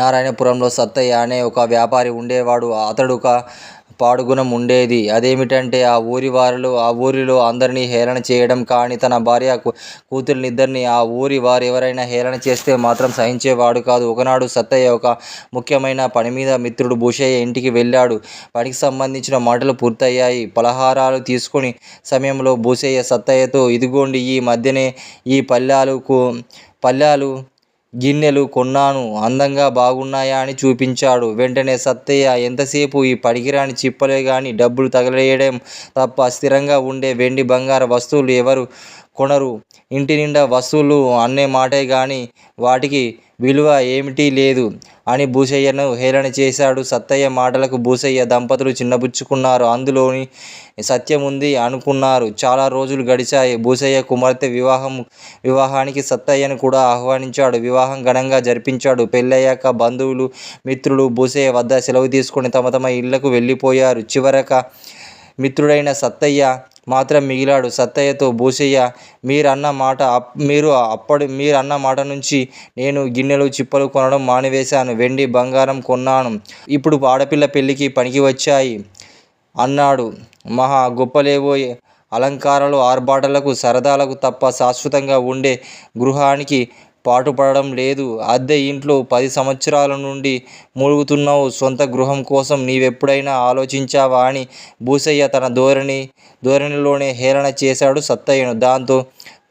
నారాయణపురంలో సత్తయ్య అనే ఒక వ్యాపారి ఉండేవాడు. అతడొక పాడుగుణం ఉండేది. అదేమిటంటే ఆ ఊరి వారిలో ఆ ఊరిలో అందరినీ హేళన చేయడం. కానీ తన భార్య, కూతుళ్ళనిద్దరినీ ఆ ఊరి వారు ఎవరైనా హేళన చేస్తే మాత్రం సహించేవాడు కాదు. ఒకనాడు సత్తయ్య ఒక ముఖ్యమైన పని మీద మిత్రుడు భూషయ్య ఇంటికి వెళ్ళాడు. పనికి సంబంధించిన మాటలు పూర్తయ్యాయి. ఫలహారాలు తీసుకుని సమయంలో భూషయ్య సత్తయ్యతో ఇదిగోండి ఈ మధ్యనే ఈ పళ్ళాలు, గిన్నెలు కొన్నాను. అందంగా, బాగున్నాయా అని చూపించాడు. వెంటనే సత్తయ్య ఎంతసేపు ఈ పడిగిరాని చిప్పలే కానీ డబ్బులు తగలేయడం తప్ప స్థిరంగా ఉండే వెండి, బంగారు వస్తువులు ఎవరు కొనరు. ఇంటి నిండా వస్తువులు అన్నే మాటే కానీ వాటికి విలువ ఏమిటి లేదు అని భూషయ్యను హేళన చేశాడు. సత్తయ్య మాటలకు భూసయ్య దంపతులు చిన్నబుచ్చుకున్నారు. అందులోని సత్యముంది అనుకున్నారు. చాలా రోజులు గడిచాయి. భూసయ్య కుమార్తె వివాహం వివాహానికి సత్తయ్యను కూడా ఆహ్వానించాడు. వివాహం ఘనంగా జరిపించాడు. పెళ్ళయ్యాక బంధువులు, మిత్రులు భూసయ్య వద్ద సెలవు తీసుకుని తమ తమ ఇళ్ళకు వెళ్ళిపోయారు. చివరక మిత్రుడైన సత్తయ్య మాత్రం మిగిలాడు. సత్తయ్యతో భూసయ్య మీరన్న మాట మీరు అప్పటి మీరన్న మాట నుంచి నేను గిన్నెలు, చిప్పలు కొనడం మానివేశాను. వెండి, బంగారం కొన్నాను. ఇప్పుడు ఆడపిల్ల పెళ్ళికి పనికివచ్చాయి అన్నాడు. మహా గొప్పలేబోయే అలంకారాలు ఆర్భాటాలకు, సరదాలకు తప్ప శాశ్వతంగా ఉండే గృహానికి పాటుపడడం లేదు. అద్దె ఇంట్లో పది సంవత్సరాల నుండి మూలుగుతున్నావు. సొంత గృహం కోసం నీవెప్పుడైనా ఆలోచించావా అని భూసయ్య తన ధోరణి ధోరణిలోనే హేళన చేశాడు సత్తయ్యను. దాంతో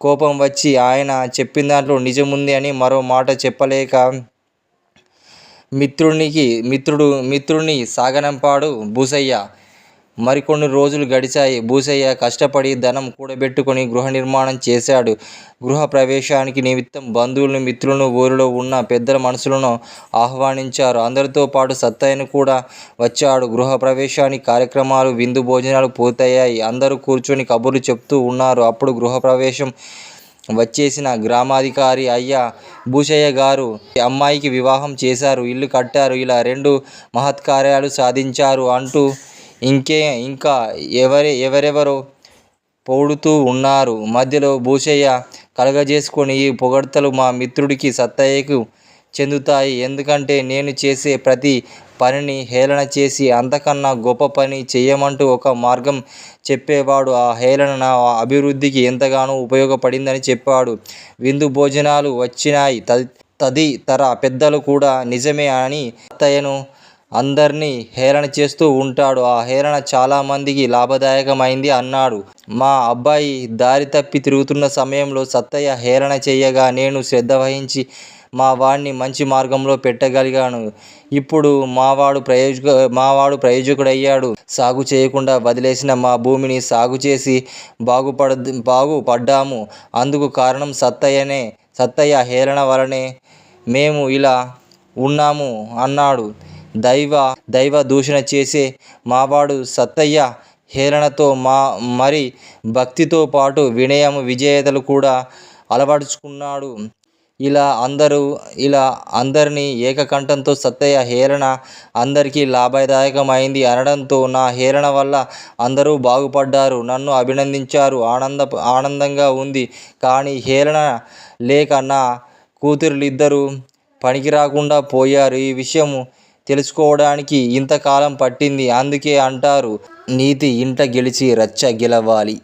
కోపం వచ్చి ఆయన చెప్పిన దాంట్లో నిజముంది అని మరో మాట చెప్పలేక మిత్రుడ్ని సాగనంపాడు భూసయ్య మరికొన్ని రోజులు గడిచాయి. భూసయ్య కష్టపడి ధనం కూడబెట్టుకుని గృహనిర్మాణం చేశాడు. గృహప్రవేశాని నిమిత్తం బంధువులను మిత్రులను ఊరిలో ఉన్న పెద్దల మనసులను ఆహ్వానించారు. అందరితో పాటు సత్తయ్యను కూడా వచ్చాడు. గృహప్రవేశానికి కార్యక్రమాలు, విందు భోజనాలు పూర్తయ్యాయి. అందరూ కూర్చొని కబుర్లు చెప్తూ ఉన్నారు. అప్పుడు గృహప్రవేశం వచ్చేసిన గ్రామాధికారి అయ్యా భూషయ్య గారు అమ్మాయికి వివాహం చేశారు. ఇల్లు కట్టారు. ఇలా రెండు మహత్కార్యాలు సాధించారు అంటూ ఇంకే ఇంకా ఎవరెవరో పొగుడుతూ ఉన్నారు. మధ్యలో భూషయ్య కలగజేసుకొని ఈ పొగడ్తలు మా మిత్రుడికి సత్తయ్యకు చెందుతాయి. ఎందుకంటే నేను చేసే ప్రతి పనిని హేళన చేసి అంతకన్నా గొప్ప పని చేయమంటూ ఒక మార్గం చెప్పేవాడు. ఆ హేళన నా అభివృద్ధికి ఎంతగానో ఉపయోగపడిందని చెప్పాడు. విందు భోజనాలు వచ్చినాయి. తది తదితర పెద్దలు కూడా నిజమే అని అత్తయ్యను అందరినీ హేళన చేస్తూ ఉంటాడు. ఆ హేళన చాలామందికి లాభదాయకమైంది అన్నాడు. మా అబ్బాయి దారి తప్పి తిరుగుతున్న సమయంలో సత్తయ్య హేళన చేయగా నేను శ్రద్ధ వహించి మా వాడిని మంచి మార్గంలో పెట్టగలిగాను. ఇప్పుడు మావాడు ప్రయోజకుడయ్యాడు. సాగు చేయకుండా వదిలేసిన మా భూమిని సాగు చేసి బాగుపడ బాగుపడ్డాము. అందుకు కారణం సత్తయ్యనే. సత్తయ్య హేళన వలనే మేము ఇలా ఉన్నాము అన్నాడు. దైవ దైవ దూషణ చేసే మావాడు సత్తయ్య హేళనతో మా మరి భక్తితో పాటు వినయం, విజేతలు కూడా అలవడుచుకున్నాడు ఇలా అందరూ ఇలా అందరినీ ఏకకంఠంతో సత్తయ్య హేళన అందరికీ లాభదాయకమైంది అనడంతో నా హేళన వల్ల అందరూ బాగుపడ్డారు. నన్ను అభినందించారు. ఆనంద ఆనందంగా ఉంది. కానీ హేళన లేక నా కూతుళ్ళిద్దరూ పనికిరాకుండా పోయారు. ఈ విషయము తెలుసుకోవడానికి ఇంతకాలం పట్టింది. అందుకే అంటారు నీతి ఇంట గెలిచి రచ్చ గెలవాలి.